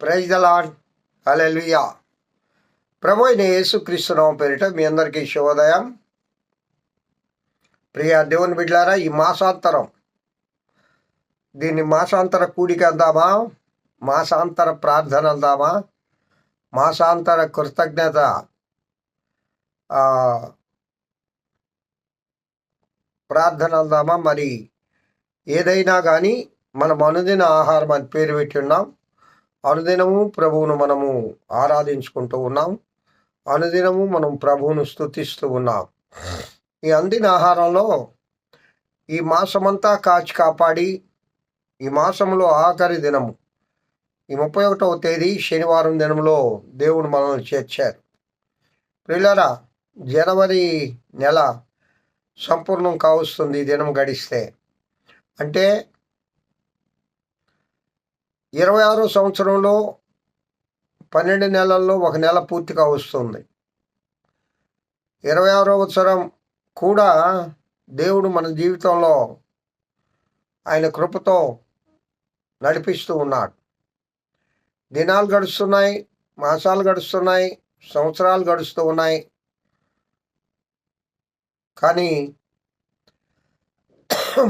Praise the Lord hallelujah ప్రభు అయిన యేసుక్రీస్తునామం పేరిట మీ అందరికీ శుభోదయం. ప్రియ దేవుని బిడ్డారా ఈ మాసాంతరం. దీన్ని మాసాంతర కూడిక అందామా? మాసాంతర ప్రార్థన అందామా? మాసాంతర కృతజ్ఞత ప్రార్థన అందామా? మరి ఏదైనా కానీ మనం అనుదిన ఆహారం అని పేరు పెట్టి ఉన్నాం. అనుదినము ప్రభువును మనము ఆరాధించుకుంటూ ఉన్నాం. అనుదినము మనం ప్రభువును స్తుతిస్తూ ఉన్నాం. ఈ అందిన ఆహారంలో ఈ మాసమంతా కాచి కాపాడి ఈ మాసంలో ఆఖరి దినము. ఈ ముప్పై ఒకటవ తేదీ శనివారం దినంలో దేవుడు మనల్ని చేర్చారు. పిల్లరా జనవరి నెల సంపూర్ణం కావస్తుంది ఈ దినం గడిస్తే. అంటే ఇరవై ఆరో సంవత్సరంలో పన్నెండు నెలల్లో ఒక నెల పూర్తిగా వస్తుంది. ఇరవై ఆరో సంవత్సరం కూడా దేవుడు మన జీవితంలో ఆయన కృపతో నడిపిస్తూ ఉన్నాడు. దినాలు గడుస్తున్నాయి మాసాలు గడుస్తున్నాయి సంవత్సరాలు గడుస్తూ ఉన్నాయి. కానీ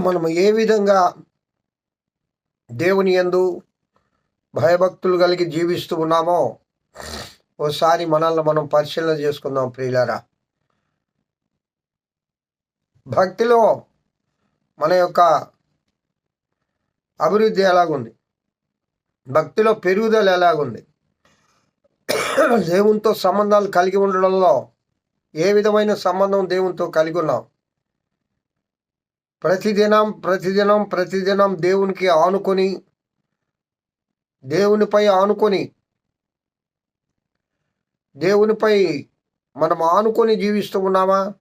మనము ఏ విధంగా దేవుని యందు భయభక్తులు కలిగి జీవిస్తూ ఉన్నామో ఓసారి మనల్ని మనం పరిశీలన చేసుకుందాం ప్రియులారా. భక్తిలో మన యొక్క అభివృద్ధి ఎలాగుంది? భక్తిలో పెరుగుదల ఎలాగుంది? దేవునితో సంబంధాలు కలిగి ఉండడంలో ఏ విధమైన సంబంధం దేవునితో కలిగి ఉన్నాం? ప్రతిదినం ప్రతిదినం ప్రతిదినం దేవునికి ఆనుకొని దేవునిపై ఆనుకొని దేవునిపై మనం ఆనుకొని జీవిస్తూ ఉన్నామా?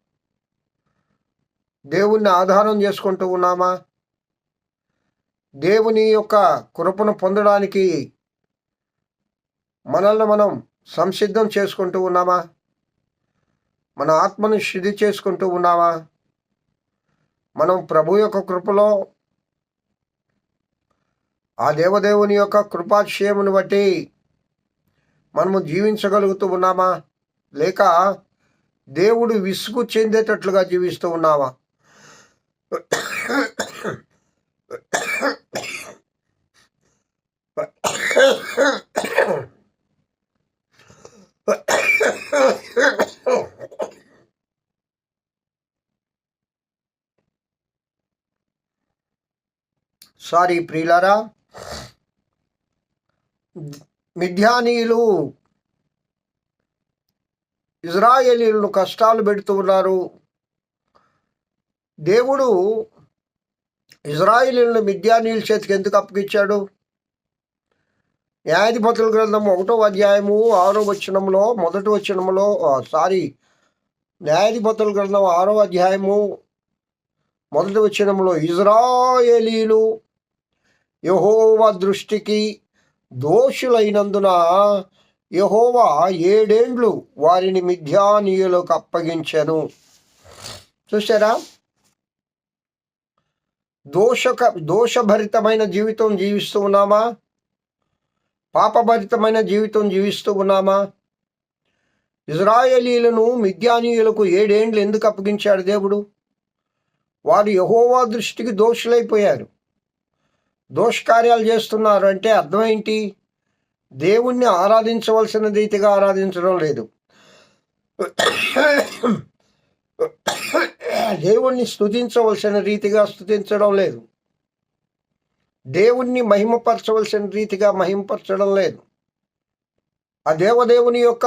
దేవుణ్ణి ఆధారం చేసుకుంటూ ఉన్నామా? దేవుని యొక్క కృపను పొందడానికి మనల్ని మనం సంసిద్ధం చేసుకుంటూ ఉన్నామా? మన ఆత్మను శుద్ధి చేసుకుంటూ ఉన్నామా? మనం ప్రభు యొక్క కృపలో ఆ దేవదేవుని యొక్క కృపాక్షయమును బట్టి మనము జీవించగలుగుతూ ఉన్నామా? లేక దేవుడు విసుగు చెందేటట్లుగా జీవిస్తూ ఉన్నామా సారీ ప్రియులారా మిథ్యానీయులు ఇజ్రాయేలీలను కష్టాలు పెడుతూ ఉన్నారు. దేవుడు ఇజ్రాయేలీలను మిథ్యానీయుల చేతికి ఎందుకు అప్పగించాడు? న్యాయాధిపతుల గ్రంథం ఒకటో అధ్యాయము ఆరో వచనంలో మొదటి వచనంలో సారీ న్యాయాధిపతుల గ్రంథం ఆరో అధ్యాయము మొదటి వచనంలో ఇజ్రాయేలీలు యహోవ దృష్టికి దోషులైనందున యహోవా ఏడేండ్లు వారిని మిథ్యానీయులకు అప్పగించెను. చూసారా దోషక దోషభరితమైన జీవితం జీవిస్తూ ఉన్నామా? పాపభరితమైన జీవితం జీవిస్తూ ఉన్నామా? ఇజ్రాయేలీలను మిథ్యానీయులకు ఏడేండ్లు ఎందుకు అప్పగించాడు దేవుడు? వారు యహోవా దృష్టికి దోషులైపోయారు. దోషకార్యాలు చేస్తున్నారు అంటే అర్థం ఏంటి? దేవుణ్ణి ఆరాధించవలసిన రీతిగా ఆరాధించడం లేదు. దేవుణ్ణి స్తుతించవలసిన రీతిగా స్థుతించడం లేదు. దేవుణ్ణి మహిమపరచవలసిన రీతిగా మహిమపరచడం లేదు. ఆ దేవదేవుని యొక్క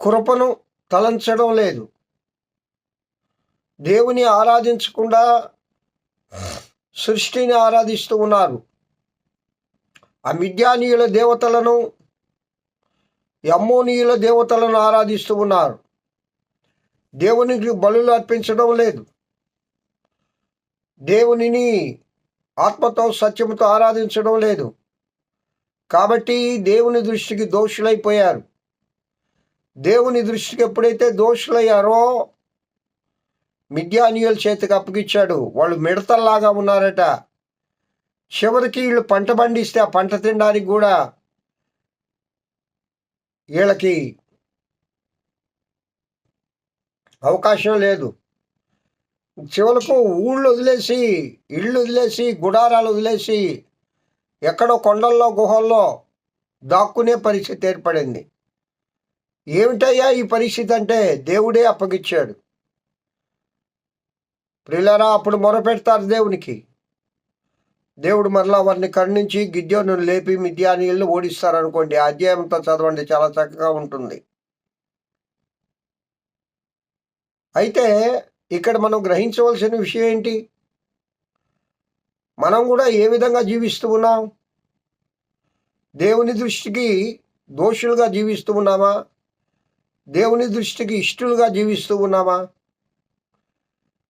కృపను తలంచడం లేదు. దేవుని ఆరాధించకుండా సృష్టిని ఆరాధిస్తూ ఉన్నారు. ఆ మిద్యానీయుల దేవతలను యమ్మోనీయుల అమ్మోనీయుల దేవతలను ఆరాధిస్తూ ఉన్నారు. దేవునికి బలులు అర్పించడం లేదు. దేవునిని ఆత్మతో సత్యముతో ఆరాధించడం లేదు. కాబట్టి దేవుని దృష్టికి దోషులైపోయారు. దేవుని దృష్టికి ఎప్పుడైతే దోషులయ్యారో మిద్యానీయుల చేతికి అప్పగిచ్చాడు. వాళ్ళు మిడతల్లాగా ఉన్నారట. చివరికి వీళ్ళు పంట పండిస్తే ఆ పంట తినడానికి కూడా వీళ్ళకి అవకాశం లేదు. చివరకు ఊళ్ళు వదిలేసి ఇళ్ళు వదిలేసి గుడారాలు వదిలేసి ఎక్కడో కొండల్లో గుహల్లో దాక్కునే పరిస్థితి ఏర్పడింది. ఏమిటయ్యా ఈ పరిస్థితి అంటే? దేవుడే అప్పగిచ్చాడు. ప్రియులారా అప్పుడు మొరపెడతారు దేవునికి. దేవుడు మరలా వారిని ఖండించి గిద్యోను లేపి మిద్యానీయులను ఓడిస్తారు అనుకోండి అధ్యాయంతో చదవండి చాలా చక్కగా ఉంటుంది. అయితే ఇక్కడ మనం గ్రహించవలసిన విషయం ఏంటి? మనం కూడా ఏ విధంగా జీవిస్తూ ఉన్నాం? దేవుని దృష్టికి దోషులుగా జీవిస్తూ ఉన్నామా? దేవుని దృష్టికి ఇష్టలుగా జీవిస్తూ ఉన్నామా?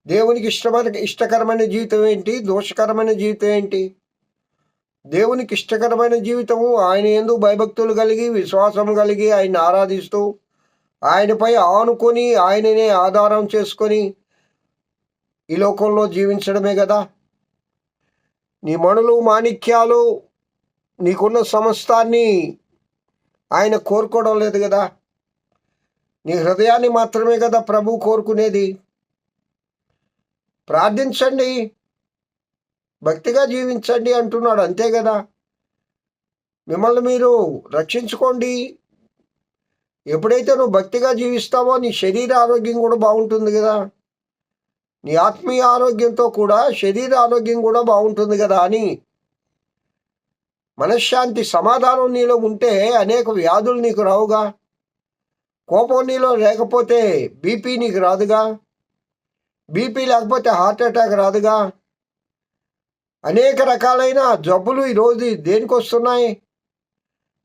దేవునికి ఇష్టమైన ఇష్టకరమైన జీవితం ఏంటి? దోషకరమైన జీవితం ఏంటి? దేవునికి ఇష్టకరమైన జీవితము ఆయన ఎందు భయభక్తులు కలిగి విశ్వాసం కలిగి ఆయన ఆరాధిస్తూ ఆయనపై ఆనుకొని ఆయననే ఆధారం చేసుకొని ఈ లోకంలో జీవించడమే కదా? నీ మణులు మాణిక్యాలు నీకున్న సమస్తాన్ని ఆయన కోరుకోవడం లేదు కదా? నీ హృదయాన్ని మాత్రమే కదా ప్రభు కోరుకునేది? ప్రార్థించండి. భక్తిగా జీవించండి అంటున్నాడు. అంతే కదా? మిమ్మల్ని మీరు రక్షించుకోండి. ఎప్పుడైతే నువ్వు భక్తిగా జీవిస్తావో నీ శరీర ఆరోగ్యం కూడా బాగుంటుంది కదా? నీ ఆత్మీయ ఆరోగ్యంతో కూడా శరీర ఆరోగ్యం కూడా బాగుంటుంది కదా అని. మనశ్శాంతి సమాధానం నీలో ఉంటే అనేక వ్యాధులు నీకు రావుగా. కోపం నీలో లేకపోతే బీపీ నీకు రాదుగా. బీపీ లేకపోతే హార్ట్ అటాక్ రాదుగా. అనేక రకాలైన జబ్బులు ఈరోజు దేనికి వస్తున్నాయి?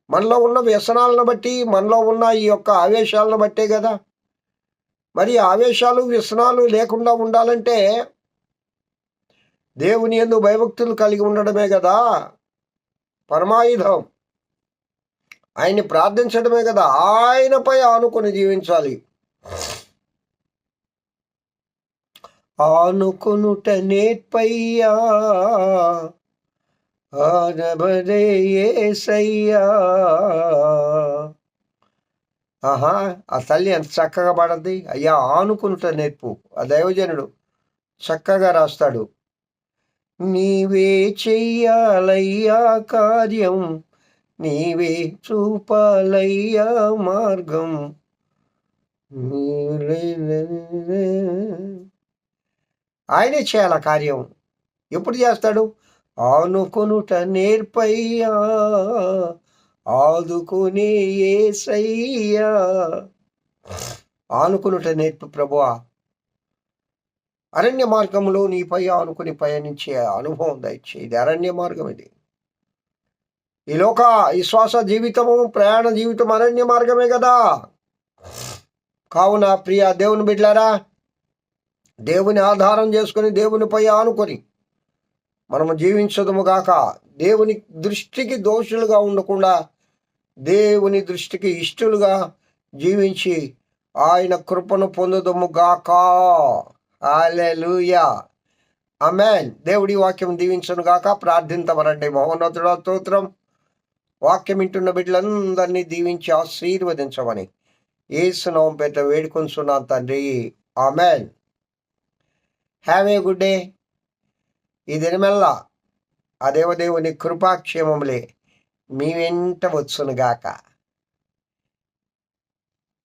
మనలో ఉన్న వ్యసనాలను బట్టి మనలో ఉన్న ఈ యొక్క ఆవేశాలను బట్టే కదా. మరి ఆవేశాలు వ్యసనాలు లేకుండా ఉండాలంటే దేవుని ఎందు భయభక్తులు కలిగి ఉండడమే కదా. పరమాయుధం. ఆయన్ని ప్రార్థించడమే కదా. ఆయనపై ఆనుకొని జీవించాలి. ఆనుకునుట నేర్పయ్యా ఆనబడే ఏసయ్యా. ఆహా ఆ తల్లి ఎంత చక్కగా పడద్ది అయ్యా ఆనుకునుట నేర్పు. ఆ దైవజనుడు చక్కగా రాస్తాడు. నీవే చెయ్యాలయ్యా కార్యం. నీవే చూపాలయ్యా మార్గం. ఆయనే చేయాల కార్యం? ఎప్పుడు చేస్తాడు? ఆనుకొనుట నేర్పయ్యా ఆదుకునే ఏసయ్యా. ఆనుకునుట నేర్పు ప్రభువా. అరణ్య మార్గంలో నీపై ఆనుకుని పయనించే అనుభవం దయచే ఇది అరణ్య మార్గం ఇది. ఈ లోక విశ్వాస జీవితము ప్రయాణ జీవితం అరణ్య మార్గమే కదా. కావున ప్రియ దేవుని బిడ్లారా దేవుని ఆధారం చేసుకొని దేవునిపై ఆనుకొని మనము జీవించదము గాక. దేవుని దృష్టికి దోషులుగా ఉండకుండా దేవుని దృష్టికి ఇష్టలుగా జీవించి ఆయన కృపను పొందుదము గాక. ఆలూయా అమెన్ దేవుడి వాక్యం దీవించను గాక. ప్రార్థింతమరండి మహోన్నతుడ స్తోత్రం. వాక్యం ఇంటున్న బిడ్డలందరినీ దీవించి ఆశీర్వదించమని ఏసునాం పేట వేడుకొంచున్నాను తండ్రి. Amen. Have a good day ఈ దినమెల్లా ఆ దేవదేవుని కృపాక్షేమములే మీ వెంట వచ్చునుగాక